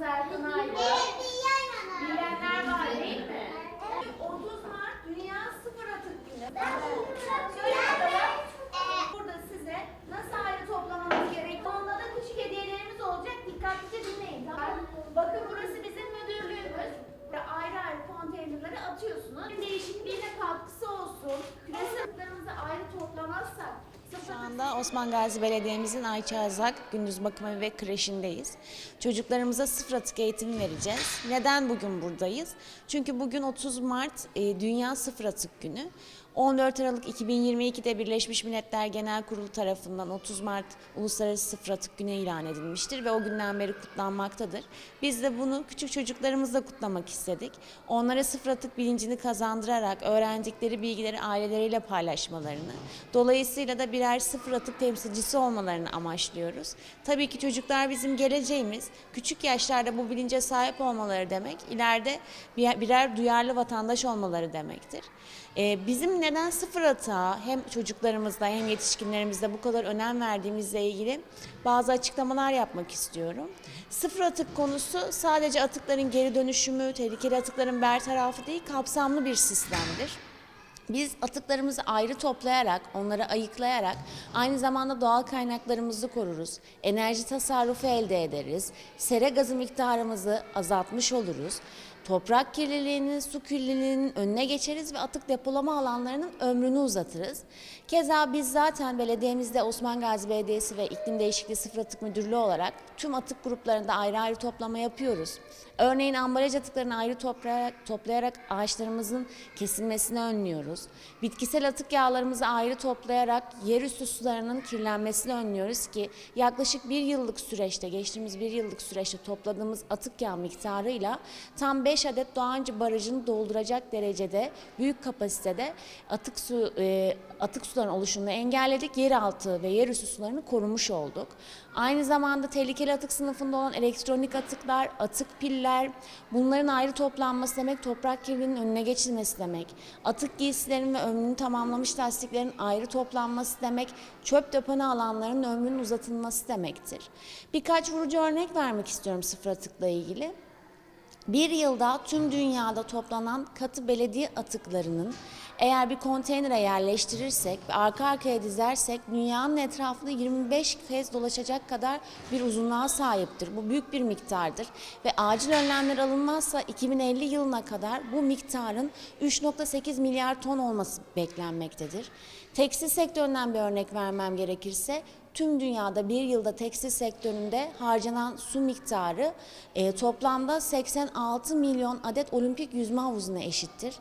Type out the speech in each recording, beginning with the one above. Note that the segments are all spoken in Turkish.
Başkanımız Erkan Ayda. Bilenler var değil mi? 30 Mart Dünya Sıfır Atık Günü. Yapalım. Burada size nasıl ayrı toplamanız gerektiği onda da küçük hediyelerimiz olacak. Dikkatlice dinleyin? Bakın burası bizim müdürlüğümüz. Ayrı ayrı konteynerlere atıyorsunuz. Değişikliğine katkısı olsun. Küresel ayrı toplamazsak Şu anda Osman Gazi Belediye'mizin Ayça Azak Gündüz Bakımı ve Kreşindeyiz. Çocuklarımıza sıfır atık eğitimi vereceğiz. Neden bugün buradayız? Çünkü bugün 30 Mart e, Dünya Sıfır Atık Günü. 14 Aralık 2022'de Birleşmiş Milletler Genel Kurulu tarafından 30 Mart Uluslararası Sıfır Atık Günü ilan edilmiştir ve o günden beri kutlanmaktadır. Biz de bunu küçük çocuklarımızla kutlamak istedik. Onlara sıfır atık bilincini kazandırarak öğrendikleri bilgileri aileleriyle paylaşmalarını, dolayısıyla da birer sıfır atık temsilcisi olmalarını amaçlıyoruz. Tabii ki çocuklar bizim geleceğimiz. Küçük yaşlarda bu bilince sahip olmaları demek, ileride bir- birer duyarlı vatandaş olmaları demektir. Ee, bizim neden sıfır atığa hem çocuklarımızda hem yetişkinlerimizde bu kadar önem verdiğimizle ilgili bazı açıklamalar yapmak istiyorum. Sıfır atık konusu sadece atıkların geri dönüşümü, tehlikeli atıkların bertarafı değil, kapsamlı bir sistemdir. Biz atıklarımızı ayrı toplayarak, onları ayıklayarak aynı zamanda doğal kaynaklarımızı koruruz. Enerji tasarrufu elde ederiz. Sera gazı miktarımızı azaltmış oluruz. Toprak kirliliğinin, su kirliliğinin önüne geçeriz ve atık depolama alanlarının ömrünü uzatırız. Keza biz zaten belediyemizde Osman Gazi Belediyesi ve İklim Değişikliği Sıfır Atık Müdürlüğü olarak tüm atık gruplarında ayrı ayrı toplama yapıyoruz. Örneğin ambalaj atıklarını ayrı toplayarak, toplayarak ağaçlarımızın kesilmesini önlüyoruz. Bitkisel atık yağlarımızı ayrı toplayarak yerüstü sularının kirlenmesini önlüyoruz ki yaklaşık bir yıllık süreçte, geçtiğimiz bir yıllık süreçte topladığımız atık yağ miktarıyla tam 5 adet Doğancı Barajı'nı dolduracak derecede büyük kapasitede atık su e, atık suların oluşumunu engelledik. Yeraltı ve yerüstü sularını korumuş olduk. Aynı zamanda tehlikeli atık sınıfında olan elektronik atıklar, atık piller, bunların ayrı toplanması demek toprak kirliliğinin önüne geçilmesi demek. Atık giysilerin ve ömrünü tamamlamış lastiklerin ayrı toplanması demek, çöp deponu alanlarının ömrünün uzatılması demektir. Birkaç vurucu örnek vermek istiyorum sıfır atıkla ilgili. Bir yılda tüm dünyada toplanan katı belediye atıklarının eğer bir konteynere yerleştirirsek ve arka arkaya dizersek dünyanın etrafında 25 kez dolaşacak kadar bir uzunluğa sahiptir. Bu büyük bir miktardır ve acil önlemler alınmazsa 2050 yılına kadar bu miktarın 3.8 milyar ton olması beklenmektedir. Tekstil sektöründen bir örnek vermem gerekirse tüm dünyada bir yılda tekstil sektöründe harcanan su miktarı e, toplamda 86 milyon adet olimpik yüzme havuzuna eşittir.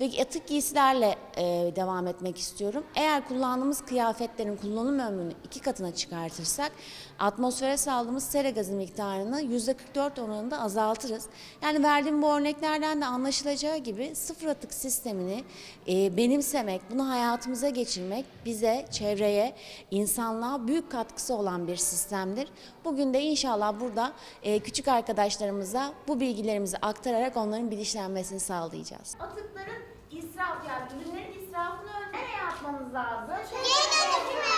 Ve atık giysilerle e, devam etmek istiyorum. Eğer kullandığımız kıyafetlerin kullanım ömrünü iki katına çıkartırsak atmosfere saldığımız sera gazı miktarını %44 oranında azaltırız. Yani verdiğim bu örneklerden de anlaşılacağı gibi sıfır atık sistemini e, benimsemek, bunu hayatımıza geçirmek bize, çevreye, insanlığa büyük katkısı olan bir sistemdir. Bugün de inşallah burada e, küçük arkadaşlarımıza bu bilgilerimizi aktararak onların bilinçlenmesini sağlayacağız. atıkların israf yani ürünlerin israfını önlemeye yapmamız lazım. Şöyle